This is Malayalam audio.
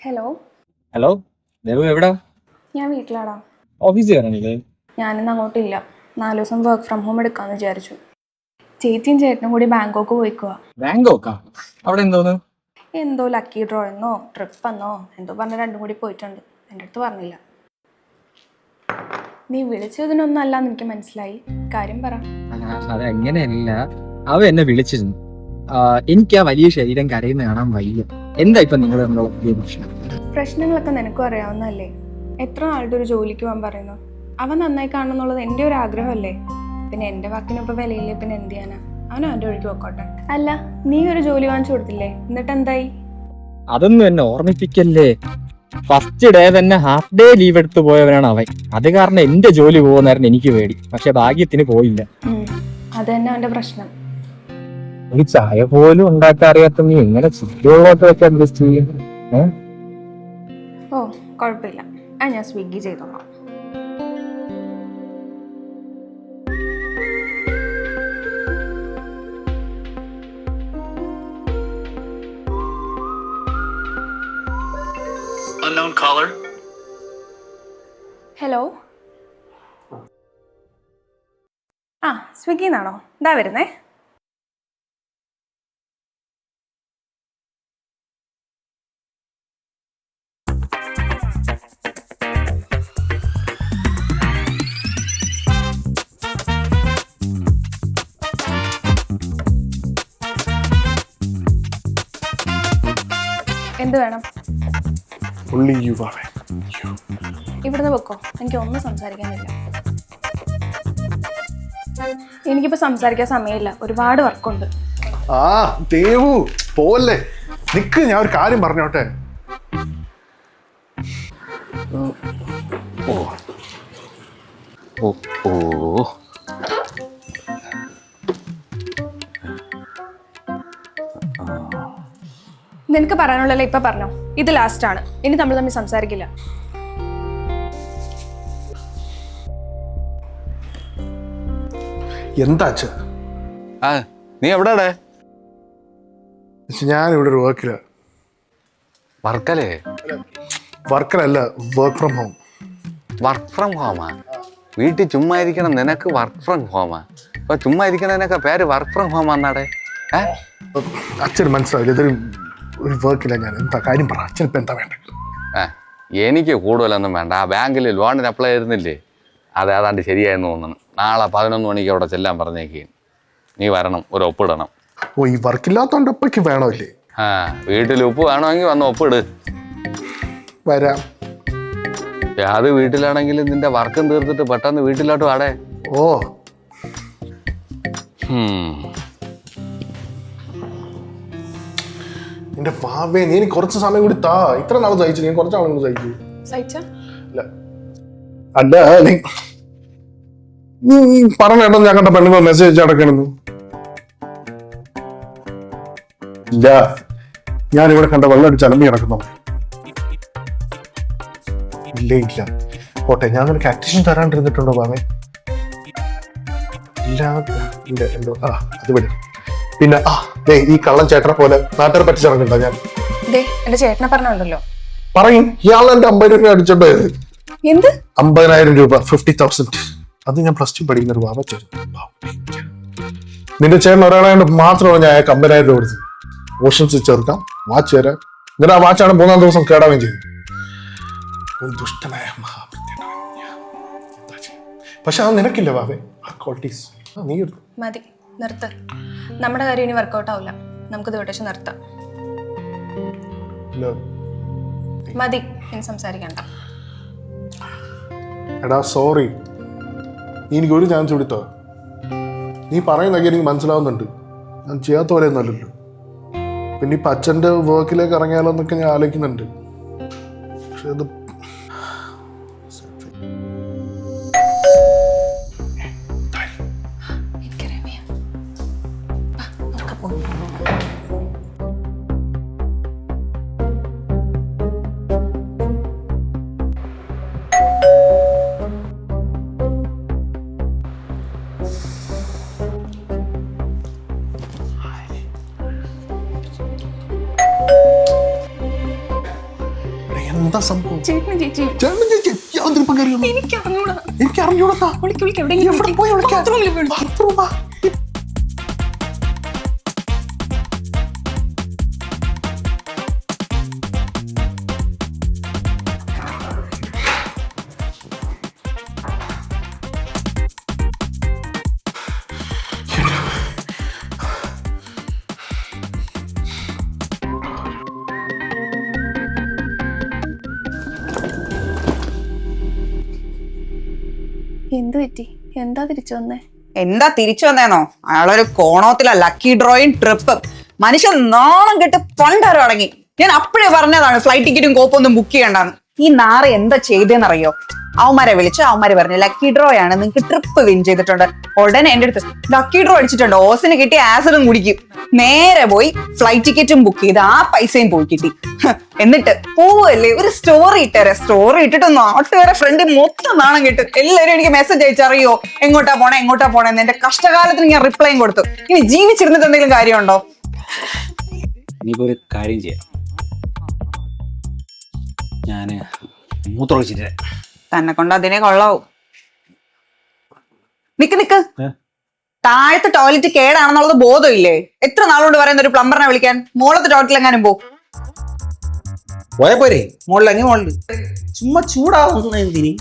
ഹലോ ഹലോ ദേവു എവിടാ? ഞാൻ വീട്ടിലാടാ. ഓഫീസിൽ ഞാൻ ഞാനിന്ന് അങ്ങോട്ടില്ല. നാല് ദിവസം വർക്ക് ഫ്രം ഹോം എടുക്കാന്ന് വിചാരിച്ചു. ചേച്ചിയും ചേട്ടനും കൂടി ബാങ്കോക്ക് പോയിക്കുക ബാങ്കോക്കാ? അവിടെ എന്തോന്ന്? എന്തോ ലക്കി ഡ്രോ എന്നോ ട്രിപ്പ് എന്നോ എന്തോ പറഞ്ഞ രണ്ടും കൂടി പോയിട്ടുണ്ട്. എന്റെ അടുത്ത് പറഞ്ഞില്ല. നീ വിളിച്ചതിനൊന്നും അല്ലാന്ന് എനിക്ക് മനസ്സിലായി. കാര്യം പറ. അതെങ്ങനെയല്ല? അവ എന്നെ വിളിച്ചിരുന്നു. എനിക്ക് ആ വലിയ ശരീരം കരയുന്ന കാണാൻ വയ്യ. എന്താ ഇപ്പൊ നിങ്ങൾ തമ്മിലുള്ള പുതിയ പ്രശ്നം? പ്രശ്നങ്ങളൊക്കെ നിനക്കും അറിയാവുന്നല്ലേ എത്ര ആളുടെ ഒരു ജോലിക്ക് പോകാൻ പറയുന്നു? അവൻ നന്നായി കാണുന്നുള്ളത് എന്റെ ഒരു ആഗ്രഹമല്ലേ? പിന്നെ എന്റെ വാക്കിനൊപ്പം വിലയില്ലേ? പിന്നെ എന്ത് ചെയ്യാനാ? അവനോ അവന്റെ ഒഴുകി പോക്കോട്ടെ അല്ല നീ ഒരു ജോലി വാങ്ങിച്ചു കൊടുത്തില്ലേ? എന്നിട്ട് എന്തായി അതൊന്നും എന്നെ ഓർമ്മിപ്പിക്കല്ലേ? ഫസ്റ്റ് ഡേ തന്നെ ഹാഫ് ഡേ ലീവ് എടുത്തു പോയവനാണ് അവൻ. അത് കാരണം എന്റെ ജോലി പോകുന്നായിരുന്നു എനിക്ക് പേടി. പക്ഷെ ഭാഗ്യത്തിന് പോയില്ല. അതന്നെ അത് തന്നെ അവന്റെ പ്രശ്നം. ഒരു ചായ പോലും ഉണ്ടാക്കാൻ അറിയാത്ത നീ എങ്ങനെ ചുറ്റുള്ളതൊക്കെ വെച്ച് അഡ്ജസ്റ്റ് ചെയ്യും ഓ കുഴപ്പമില്ല. ആ ഞാൻ സ്വിഗ്ഗി ചെയ്തോളാം. Unknown caller. ഹലോ ആ സ്വിഗ്ഗിന്നാണോ? ഇതാ വരുന്നേ. എന്ത് വേണം? You, Bobby. ഇവിടുന്ന് വെക്കോ എനിക്ക് ഒന്നും സംസാരിക്കാനില്ല. എനിക്കിപ്പോ സംസാരിക്കാൻ സമയമില്ല. ഒരുപാട് വർക്കുണ്ട്. ആ ദേവു പോലെ നിക്ക് ഞാൻ ഒരു കാര്യം പറഞ്ഞോട്ടെ? ഓ. ഓ ഓ. നിനക്ക് പറയാനുള്ളല്ലോ ഇപ്പൊ പറഞ്ഞോ? ഇത് ലാസ്റ്റ് ആണ്. ഇനി നമ്മൾ തമ്മിൽ സംസാരിക്കില്ല. എന്താ അച്ഛ? ആ നീ എവിടെയാടേ? ഞാൻ ഇവിടെ ഒരു വർക്കില വർക്കലേ? വർക്കലല്ല work from home work from ഹോമാ വീട്ടിൽ ചുമ്മാ ഇരിക്കണം നിനക്ക് വർക്ക് ഫ്രം ഹോമാ ഇപ്പൊ ചുമ്മാ ഇരിക്കണതിനൊക്കെ പേര് വർക്ക് ഫ്രം ഹോം എന്നാടേ ഏ? അച്ഛന് മനസ്സിലാവില്ല ഇതൊരു ഒരു വർക്കില്ല ഞാൻ. എന്താ കാര്യം പറ. അച്ഛൻ ഇപ്പം എന്താ വേണ്ട ആ എനിക്ക് കൂടുതലൊന്നും വേണ്ട. ആ ബാങ്കിൽ ലോണിന് അപ്ലൈ ചെയ്തിരുന്നില്ലേ? അത് ഏതാണ്ട് ശരിയായെന്ന് തോന്നുന്നു നാളെ പതിനൊന്ന് മണിക്ക് അവിടെ ചെല്ലാൻ പറഞ്ഞേക്ക്. നീ വരണം ഒരു ഒപ്പിടണം. ഓ ഈ വർക്കില്ലാത്തോണ്ട് ഒപ്പയ്ക്ക് വേണമല്ലേ? ആ വീട്ടിൽ ഉപ്പ് വേണമെങ്കിൽ വന്ന് ഒപ്പിട്. വരാം. അത് വീട്ടിലാണെങ്കിൽ നിന്റെ വർക്കും തീർത്തിട്ട് പെട്ടെന്ന് വീട്ടിലോട്ട് വാടേ. ഓ. നിന്റെ വാവേ നീ എനിക്ക് കുറച്ച് സമയം കൂടി താ. ഇത്ര നാൾ സഹിച്ചു. നീ കുറച്ച് ആളുകൾ സഹിച്ചു. അല്ല അല്ല നീ നീ പറഞ്ഞേട്ടോ ഞാൻ കണ്ട പെണ്ണുങ്ങൾ മെസ്സേജ് അടക്കണെന്ന് ഇല്ല. ഞാൻ ഇവിടെ കണ്ട വെള്ളം അടിച്ച് അലമ്പി കിടക്കുന്നു ഇല്ല ഇല്ല. പോട്ടെ ഞാൻ നിനക്ക് അറ്റൻഷൻ തരാണ്ടിരുന്നിട്ടുണ്ടോ ബാമേ ഇല്ല ഇല്ല എന്തോ ആ അത് വിടും. പിന്നെ ആ ദേ ഈ കള്ളൻ ചേട്ടനെ പോലെ നാട്ടുകാർ പറ്റിച്ചിറങ്ങുണ്ടോ ഞാൻ. ദേ എന്റെ ചേട്ടനെ പറഞ്ഞുണ്ടല്ലോ. പറയും ഇയാൾ എന്റെ അമ്പതിനായിരം രൂപ അടിച്ചോണ്ട് എന്ത്? അമ്പതിനായിരം രൂപ ഫിഫ്റ്റി തൗസൻഡ് അത് ഞാൻ പ്ലസ് ടു പഠിക്കുന്ന ഒരു വാവ നിന്റെ ചേട്ടൻ ഒരാളായത് മാത്രമാണ് ഞാൻ അയാൾക്ക് അമ്പതിനായിരം രൂപ കൊടുത്തത് ഓഷൻസ് ചേർക്കാം. വാച്ച് തരാം എന്നിട്ട് ആ വാച്ചാണ് മൂന്നാം ദിവസം കേടാവുകയും ചെയ്തു ഒരു ദുഷ്ടനായ ചെയ്യാ? പക്ഷെ അത് നിനക്കില്ല വാവേ ആ ക്വാളിറ്റീസ് നീ എടുത്തു. മതി. നിർത്ത്. നമ്മുടെ കാര്യം ഇനി വർക്കൗട്ട് ആവില്ല. നമുക്ക് ഇവിടെ വെച്ച് നിർത്താം. മതി. ഇനി സംസാരിക്കണ്ട. എടാ സോറി നീ എനിക്ക് ഒരു ചാൻസ് കൊടുത്തോ? നീ പറയുന്നൊക്കെ എനിക്ക് മനസ്സിലാവുന്നുണ്ട്. ഞാൻ ചെയ്യാത്ത പോലെ ഒന്നല്ലല്ലോ പിന്നെ ഇപ്പം അച്ഛന്റെ വർക്കിലേക്ക് ഇറങ്ങിയാലോ എന്നൊക്കെ ഞാൻ ആലോചിക്കുന്നുണ്ട്. പക്ഷെ ഇത് എന്താ സംഭവം? ചേട്ടനും ചേച്ചി ചേട്ടൻ ചേച്ചി അതിനിപ്പം കയറിയോ എനിക്ക് അറിഞ്ഞൂടാ എനിക്ക് അറിഞ്ഞൂടാ വിളിക്ക് വിളിക്ക് എവിടെ ബാത്റൂമിൽ ബാത്റൂമാ? എന്ത് എന്താ തിരിച്ചു വന്നേ? എന്താ തിരിച്ചു വന്നേന്നോ? അയാളൊരു കോണോത്തില ലക്കി ഡ്രോയിങ് ട്രിപ്പ് മനുഷ്യൻ നാണം കെട്ട് പണ്ടാരും അടങ്ങി ഞാൻ അപ്പോഴേ പറഞ്ഞതാണ് ഫ്ലൈറ്റ് ടിക്കറ്റും കോപ്പൊന്നും ബുക്ക് ചെയ്യണ്ടെന്ന്. ഈ നാറ് എന്താ ചെയ്തേന്നറിയോ? അവന്മാരെ വിളിച്ച് അവന്മാര് പറഞ്ഞു ലക്കി ഡ്രോ ആണ് നിങ്ങൾക്ക് ട്രിപ്പ് വിൻ ചെയ്തിട്ടുണ്ട്. ഉടനെ എന്റെ അടുത്ത് ലക്കി ഡ്രോ അടിച്ചിട്ടുണ്ട്. ഓസിന് കിട്ടി ആസിഡും കുടിക്കും. നേരെ പോയി ഫ്ലൈറ്റ് ടിക്കറ്റും ബുക്ക് ചെയ്ത് ആ പൈസയും പോയി കിട്ടി. എന്നിട്ട് പോവല്ലേ? ഒരു സ്റ്റോറി ഇട്ടേരെ. സ്റ്റോറി ഇട്ടിട്ട് നാട്ടുകാരെ ഫ്രണ്ട് മൊത്തം നാണം കിട്ടും. എല്ലാവരും എനിക്ക് മെസ്സേജ് അയച്ചറിയോ എങ്ങോട്ടാ പോണേ? എങ്ങോട്ടാ പോണേന്ന് എന്റെ കഷ്ടകാലത്തിന് ഞാൻ റിപ്ലൈയും കൊടുത്തു. ഇനി ജീവിച്ചിരുന്നിട്ട് എന്തെങ്കിലും കാര്യമുണ്ടോ? ഒരു കാര്യം ചെയ്യാം. ഞാൻ മൂത്രമൊഴിച്ചിട്ട് തന്നെ കൊണ്ട് അതിനെ കൊള്ളാവും. നിക്ക് നിക്ക്? താഴത്തെ ടോയ്ലറ്റ് കേടാണെന്നുള്ളത് ബോധമില്ലേ? എത്ര നാളുകൊണ്ട് പറയുന്ന ഒരു പ്ലംബറിനെ വിളിക്കാൻ? മോളത്തെ ടോയ്ലറ്റിൽ എങ്ങാനും പോ. പോയ പോരെ. മോളിൽ അങ്ങനെ മോളിൽ ചുമ്മാ ചൂടാവുന്ന എന്തിന്?